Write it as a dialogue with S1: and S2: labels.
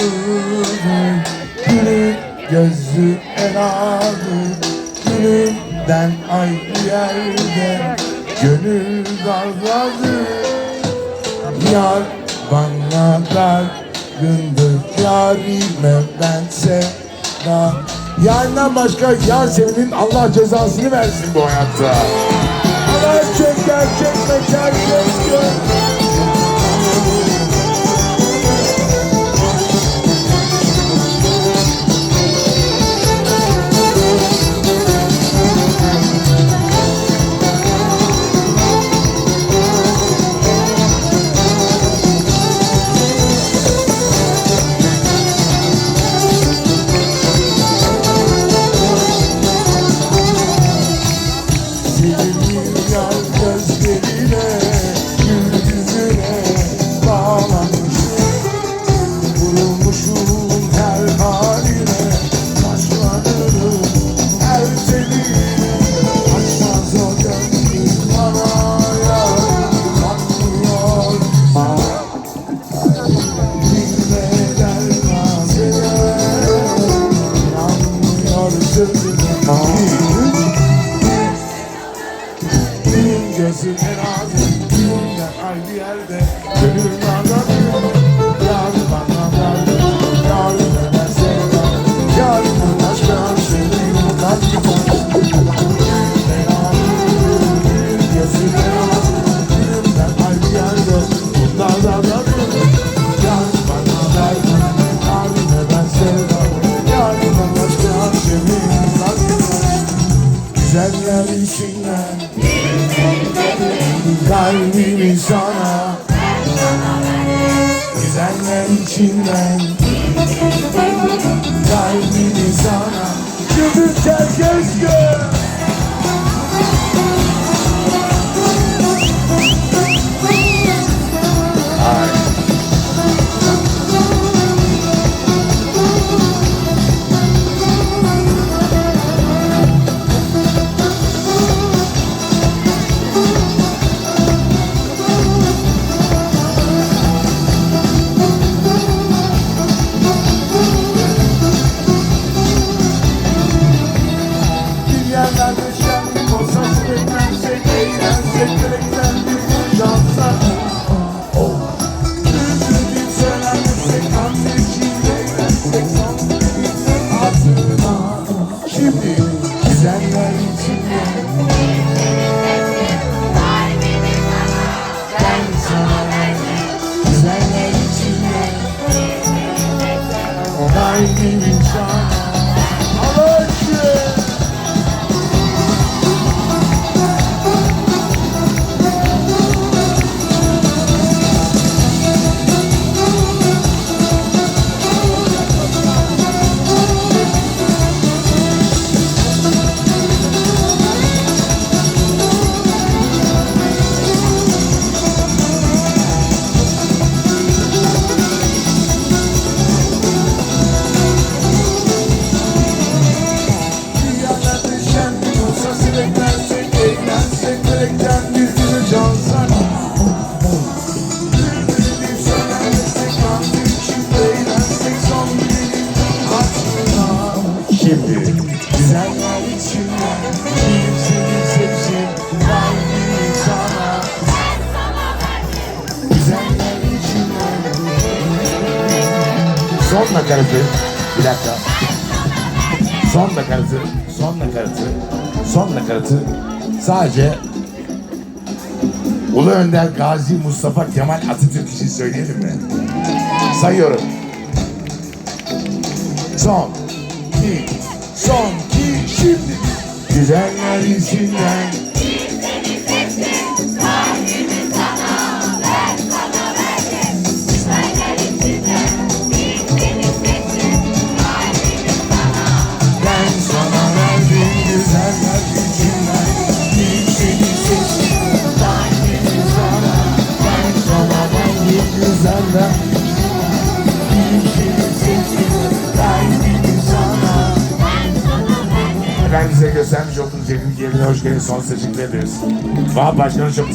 S1: aldın Gülün gözü eladı Gülümden ayrı yerde Gönül darladı. Yar bana dargındır Yarime ben sevdam Yarından başka yar senin Allah cezasını versin bu hayatta. Gerçek gerçek mekan gerçek. Senin Dinle dermaz eder İnanmıyor sözüme Benim gözüm herhalde Düğünden ayrı yerde. Gönül Güzeller içinden Kalbimi sana. Güzeller içinden Kalbimin sana Şimdi? Seni sevsin Kalbimi sana. Son nakaratı Bir dakika. Son nakaratı, son nakaratı, son nakaratı sadece Ulu Önder Gazi Mustafa Kemal Atatürk için söyleyelim mi? Sayıyorum. Son, son, iki, şimdi. Güzeller içinden size göstermiş olduğunuz evlilik yerine hoş geldiniz. Son teşekkür ederiz. Vahap Başkan'a çok teşekkür